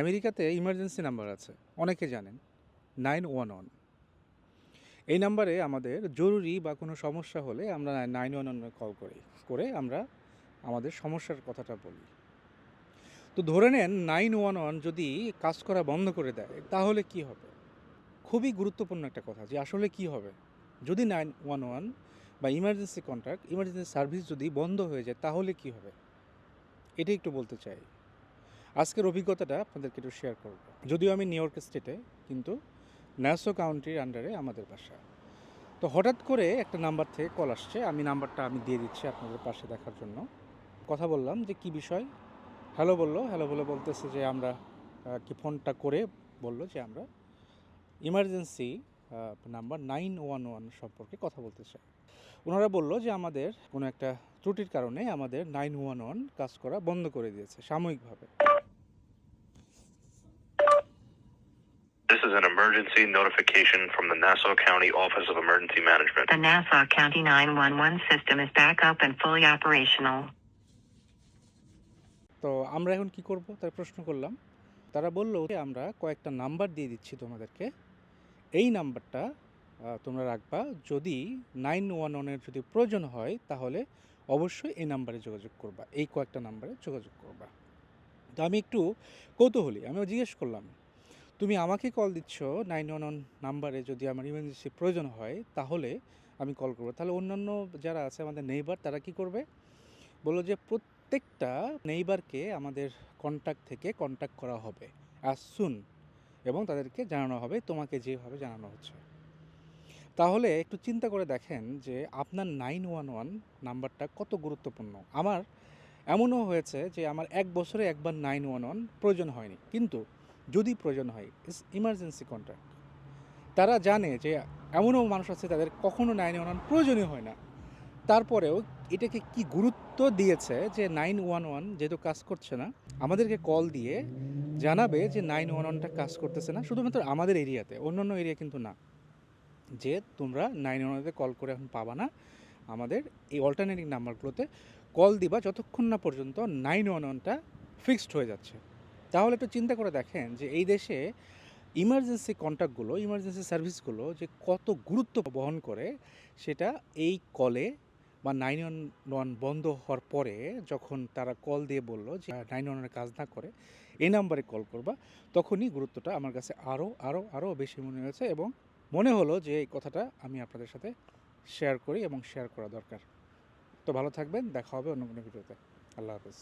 আমেরিকাতে emergency number আছে। অনেকে জানেন নাইন ওয়ান ওয়ান এই নাম্বারে আমাদের জরুরি বা কোনো সমস্যা হলে আমরা নাইন ওয়ান ওয়ানে কল করি, করে আমরা আমাদের সমস্যার কথাটা বলি। তো ধরে নেন নাইন ওয়ান ওয়ান যদি কাজ করা বন্ধ করে দেয়, তাহলে কি হবে? খুবই গুরুত্বপূর্ণ একটা কথা যে আসলে কি হবে? যদি নাইন ওয়ান ওয়ান বা ইমার্জেন্সি কন্ট্যাক্ট ইমার্জেন্সি সার্ভিস যদি বন্ধ হয়ে যায়, তাহলে কি হবে? এটাই একটু বলতে চাই। আজকের অভিজ্ঞতাটা আপনাদেরকে একটু শেয়ার করব। যদিও আমি নিউ ইয়র্ক স্টেটে, কিন্তু ন্যাসো কাউন্টির আন্ডারে আমাদের বাসা। তো হঠাৎ করে একটা নাম্বার থেকে কল আসছে, আমি নাম্বারটা আমি দিয়ে দিচ্ছি আপনাদের পাশে দেখার জন্য। কথা বললাম যে, কি বিষয়? হ্যালো বলল হ্যালো বলে বলতেছে যে, আমরা কি ফোনটা করে? বলল যে, আমরা emergency number nine one one সম্পর্কে কথা বলতে চাই। ওনারা বলল যে, আমাদের কোনো একটা ত্রুটির কারণে আমাদের নাইন ওয়ান ওয়ান কাজ করা বন্ধ করে দিয়েছে, সাময়িকভাবে। Is an emergency notification from the Nassau County Office of Emergency Management. The Nassau County 911 system is back up and fully operational. তো আমরা এখন কি করব? তার প্রশ্ন করলাম। তারা বলল যে আমরা কয়েকটা নাম্বার দিয়ে দিচ্ছি তোমাদেরকে। এই নাম্বারটা তোমরা রাখবা। যদি নাইন ওয়ান ওয়ানের যদি প্রয়োজন হয় তাহলে অবশ্যই এই নাম্বারে যোগাযোগ করবা। এই কয়েকটা নাম্বারে যোগাযোগ করবা। তো আমি একটু কৌতূহলী আমি জিজ্ঞেস করলাম। তুমি আমাকে কল দিচ্ছ নাইন ওয়ান ওয়ান নাম্বারে যদি আমার ইমার্জেন্সি প্রয়োজন হয়, তাহলে আমি কল করব। তাহলে অন্যান্য যারা আছে, আমাদের নেইবার তারা কি করবে? বলল যে, প্রত্যেকটা নেইবারকে আমাদের কন্ট্যাক্ট থেকে কন্ট্যাক্ট করা হবে অ্যাজ সুন এবং তাদেরকে জানানো হবে, তোমাকে যেভাবে জানানো হচ্ছে। তাহলে একটু চিন্তা করে দেখেন যে, আপনার নাইন ওয়ান ওয়ান নাম্বারটা কত গুরুত্বপূর্ণ। আমার এমনও হয়েছে যে, আমার এক বছরে একবার নাইন ওয়ান ওয়ান প্রয়োজন হয়নি। কিন্তু যদি প্রয়োজন হয় ইস ইমার্জেন্সি কন্ট্রাক্ট তারা জানে যে এমনও মানুষ আছে তাদের কখনো নাইন ওয়ান ওয়ান প্রয়োজনই হয় না। তারপরেও এটাকে কি গুরুত্ব দিয়েছে যে নাইন ওয়ান ওয়ান যেহেতু কাজ করছে না, আমাদেরকে কল দিয়ে জানাবে যে নাইন ওয়ান ওয়ানটা কাজ করতেছে না, শুধুমাত্র আমাদের এরিয়াতে, অন্যান্য এরিয়া কিন্তু না। যে তোমরা নাইন ওয়ান ওয়ানতে কল করে এখন পাবা না, আমাদের এই অল্টারনেটিভ নাম্বারগুলোতে কল দিবা যতক্ষণ না পর্যন্ত নাইন ওয়ান ওয়ানটা ফিক্সড হয়ে যাচ্ছে। তাহলে একটু চিন্তা করে দেখেন যে এই দেশে ইমার্জেন্সি কন্ট্যাক্টগুলো ইমার্জেন্সি সার্ভিসগুলো যে কত গুরুত্ব বহন করে, সেটা এই কলে বা নাইন ওয়ান বন্ধ হওয়ার পরে যখন তারা কল দিয়ে বলল যে নাইন ওয়ানের কাজ না করে, এই নাম্বারে কল করবা, তখনই গুরুত্বটা আমার কাছে আরও আরও আরও বেশি মনে হয়েছে এবং মনে হলো যে এই কথাটা আমি আপনাদের সাথে শেয়ার করি এবং শেয়ার করা দরকার। তো ভালো থাকবেন, দেখা হবে অন্য কোনো ভিডিওতে। আল্লাহ হাফেজ।